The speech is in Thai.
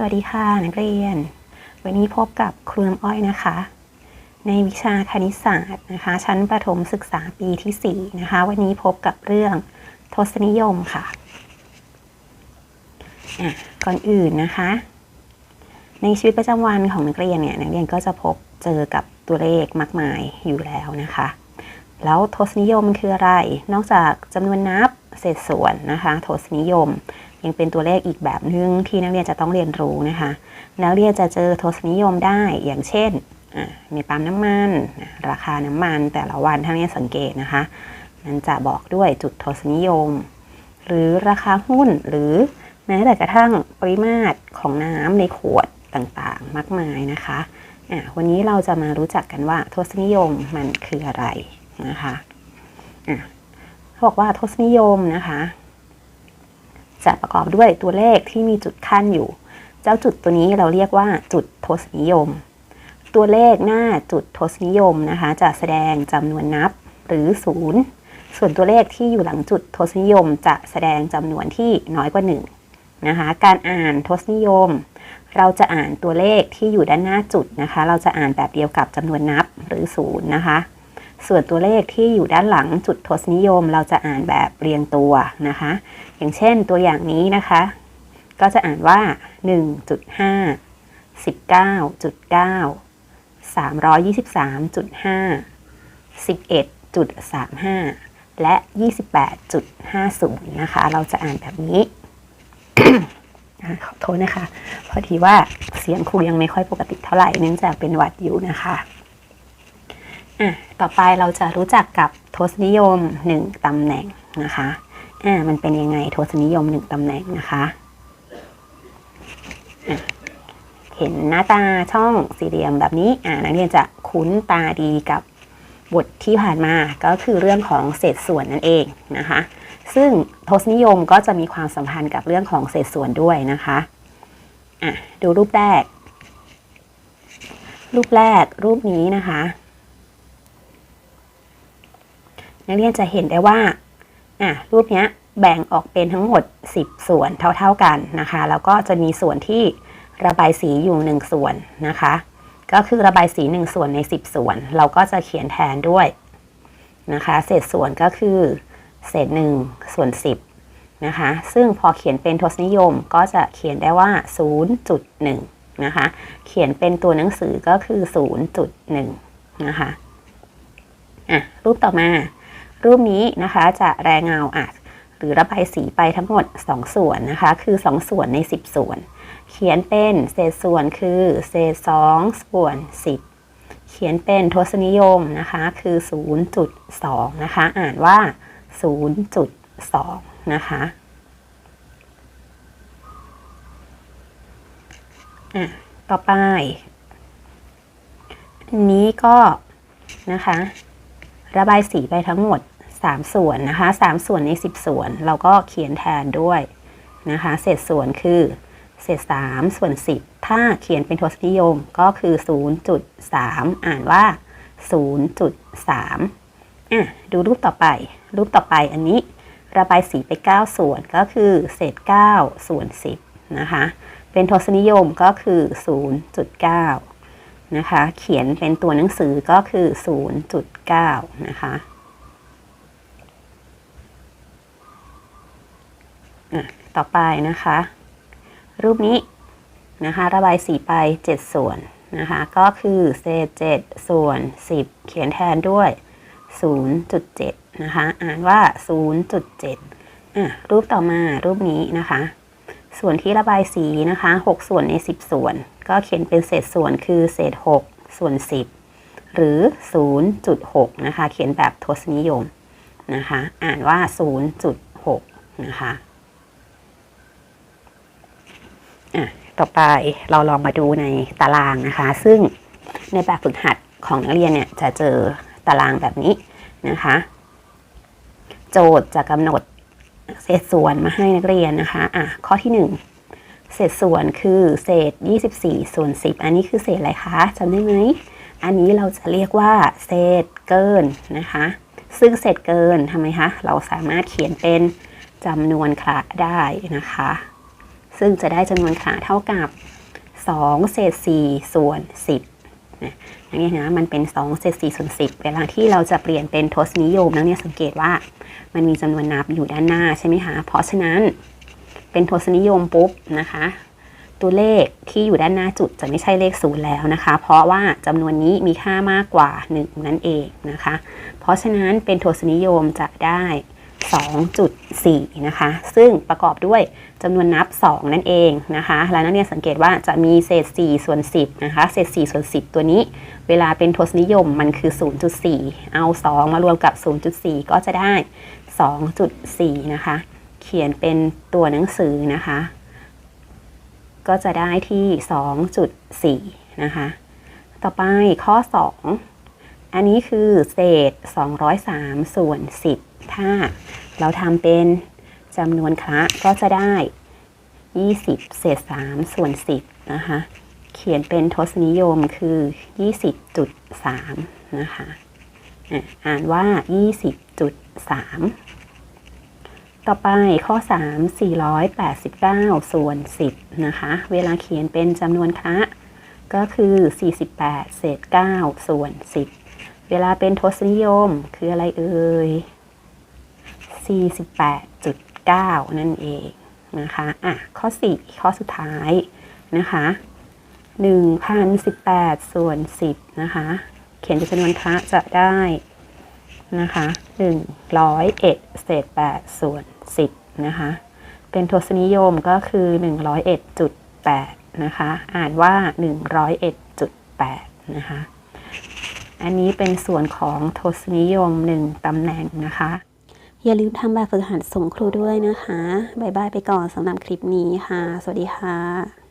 สวัสดีค่ะนักเรียน วันนี้พบกับครูน้ำอ้อยนะคะ ในวิชาคณิตศาสตร์นะคะ ชั้นประถมศึกษาปีที่ 4 นะคะ วันนี้พบกับเรื่องทศนิยมค่ะอะก่อนอื่นนะคะ ในชีวิตประจำวันของนักเรียนเนี่ยนักเรียนก็จะพบเจอกับตัวเลขมากมายอยู่แล้วนะคะ แล้วทศนิยมมันคืออะไร นอกจากจำนวนนับเศษส่วนนะคะ ทศนิยม ยังเป็นตัวเลขอีกแบบหนึ่งที่นักเรียนจะต้องเรียนรู้นะคะ นักเรียนจะเจอทศนิยมได้อย่างเช่น มีปั๊มน้ำมัน ราคาน้ำมันแต่ละวันถ้านักเรียนสังเกตนะคะ มันจะบอกด้วยจุดทศนิยม หรือราคาหุ้นหรือแม้แต่กระทั่งปริมาตรของน้ำในขวดต่างๆ มากมายนะคะะวันนี้เราจะมารู้จักกันว่าทศนิยมมันคืออะไรนะคะะเขาบอกว่าทศนิยมนะคะ จะประกอบด้วยตัวเลขที่มีจุดขั้นอยู่ เจ้าจุดตัวนี้เราเรียกว่าจุดทศนิยม ตัวเลขหน้าจุดทศนิยมนะคะ จะแสดงจำนวนนับหรือศูนย์ส่วนตัวเลขที่อยู่หลังจุดทศนิยมจะแสดงจำนวนที่น้อยกว่า 1 นะคะ การอ่านทศนิยม เราจะอ่านตัวเลขที่อยู่ด้านหน้าจุดนะคะ เราจะอ่านแบบเดียวกับจำนวนนับหรือศูนย์นะคะ ส่วนตัวเลขที่อยู่ด้านหลังจุดทศนิยมเราจะอ่านแบบเรียงตัวนะคะ อย่างเช่นตัวอย่างนี้นะคะ ก็จะอ่านว่า 1.5 19.9 323.5 11.35 และ 28.50 นะคะ เราจะอ่านแบบนี้ ขอโทษนะคะ พอดีว่าเสียงครูยังไม่ค่อยปกติเท่าไหร่เนื่องจากเป็นหวัดอยู่นะคะ อะ ต่อไปเราจะรู้จักกับทศนิยม 1ตำแหน่งนะคะอ่ามันเป็นยังไงทศนิยม 1ตำแหน่งนะคะอะเห็นหน้าตาช่องสี่เหลี่ยมแบบนี้อ่านักเรียนจะคุ้นตาดีกับบทที่ผ่านมาก็คือเรื่องของเศษส่วนนั่นเองนะคะ ซึ่งทศนิยมก็จะมีความสัมพันธ์กับเรื่องของเศษส่วนด้วยนะคะอะดูรูปแรก รูปแรกรูปนี้นะคะ นักเรียนจะเห็นได้ว่าอะรูปเนี้ยแบ่งออกเป็นทั้งหมด 10 ส่วนเท่า ๆกันนะคะ แล้วก็จะมีส่วนที่ระบายสีอยู่ 1 ส่วนนะคะ ก็คือระบายสี 1 ส่วนใน 10 ส่วน เราก็จะเขียนแทนด้วยนะคะ เศษส่วนก็คือเศษ1ส่วน 10นะคะ ซึ่งพอเขียนเป็นทศนิยมก็จะเขียนได้ว่า 0.1นะคะ เขียนเป็นตัวหนังสือก็คือ 0.1นะคะ อะ รูปต่อมา รูปนี้นะคะจะแรงเงาอะหรือระบายสีไปทั้งหมด 2 ส่วนนะคะ คือ 2 ส่วนใน 10 ส่วน เขียนเป็นเศษส่วนคือเศษ2ส่วน 10 เขียนเป็นทศนิยมนะคะคือ 0.2 นะคะ อ่านว่า 0.2 นะคะอะต่อไป อันนี้ก็นะคะ ระบายสีไปทั้งหมด 3 ส่วนนะคะ 3 ส่วนใน 10 ส่วน เราก็เขียนแทนด้วยนะคะ เศษส่วนคือ เศษ 3 ส่วน 10 ถ้าเขียนเป็นทศนิยมก็คือ 0.3 อ่านว่า 0.3อะดูรูปต่อไป รูปต่อไปอันนี้ ระบายสีไป 9 ส่วนก็คือ เศษ 9 ส่วน 10 นะคะ เป็นทศนิยมก็คือ 0.9 นะคะ เขียนเป็นตัวหนังสือก็คือ 0.9 นะคะต่อไปนะคะ รูปนี้นะคะ ระบายสีไป 7 ส่วนนะคะ ก็คือเศษ 7 ส่วน 10 เขียนแทนด้วย 0.7 นะคะ อ่านว่า 0.7อะรูปต่อมารูปนี้นะคะ ส่วนที่ระบายสีนะคะ 6 ส่วนใน 10 ส่วน ก็เขียนเป็นเศษส่วนคือเศษ 6 ส่วน 10 หรือ 0.6 นะคะ เขียนแบบทศนิยมนะคะ อ่านว่า 0.6 นะคะอะต่อไปเราลองมาดูในตารางนะคะ ซึ่งในแบบฝึกหัดของนักเรียนเนี่ยจะเจอตารางแบบนี้นะคะ โจทย์จะกำหนด เศษส่วนมาให้นักเรียนนะคะอะข้อที่ 1 เศษส่วนคือเศษ 24 ส่วน 10 อันนี้คือเศษอะไรคะจำได้ไหมอันนี้เราจะเรียกว่าเศษเกินนะคะ ซึ่งเศษเกินทำไมคะ เราสามารถเขียนเป็นจำนวนคละได้นะคะ ซึ่งจะได้จำนวนขาเท่ากับ 2 เศษ 4 ส่วน 10 นะนักเรียนะมันเป็น2เศษ4ส่วน10 เวลาที่เราจะเปลี่ยนเป็นทศนิยมนักเรียสังเกตว่ามันมีจำนวนนับอยู่ด้านหน้าใช่ไหมคะ เพราะฉะนั้นเป็นทศนิยมปุ๊บนะคะ ตัวเลขที่อยู่ด้านหน้าจุดจะไม่ใช่เลขศูนย์แล้วนะคะ เพราะว่าจำนวนนี้มีค่ามากกว่า 1 นั่นเองนะคะ เพราะฉะนั้นเป็นทศนิยมจะได้ 2.4 นะคะ ซึ่งประกอบด้วยจำนวนนับ 2 นั่นเองนะคะ และนักเรียนสังเกตว่าจะมีเศษ 4 ส่วน 10 นะคะ เศษ 4 ส่วน 10 ตัวนี้ เวลาเป็นทศนิยมมันคือ 0.4 เอา 2 มารวมกับ 0.4 ก็จะได้ 2.4 นะคะ เขียนเป็นตัวหนังสือนะคะ ก็จะได้ที่ 2.4 นะคะ ต่อไปข้อ 2 อันนี้คือเศษ 203 ส่วน 10 ถ้าเราทำเป็นจำนวนคละก็จะได้ 20 เศษ 3 ส่วน 10 นะคะ เขียนเป็นทศนิยมคือ 20.3 นะคะอะอ่านว่า 20.3 ต่อไปข้อ 3 489 ส่วน 10 นะคะ เวลาเขียนเป็นจำนวนคละก็คือ 48 เศษ 9 ส่วน 10 เวลาเป็นทศนิยมคืออะไรเอ่ย 48.9 นั่นเองนะคะอะข้อ 4 ข้อสุดท้ายนะคะ1,018 ส่วน 10 นะคะ เขียนเป็นจำนวนคละจะได้นะคะ101เศษ8ส่วน 10 นะคะ เป็นทศนิยมก็คือ 101.8 นะคะ อ่านว่า 101.8 นะคะ อันนี้เป็นส่วนของทศนิยม 1ตำแหน่งนะคะ อย่าลืมทำแบบฝึกหัดส่งครูด้วยนะคะบายบายไปก่อนสำหรับคลิปนี้ค่ะ สวัสดีค่ะ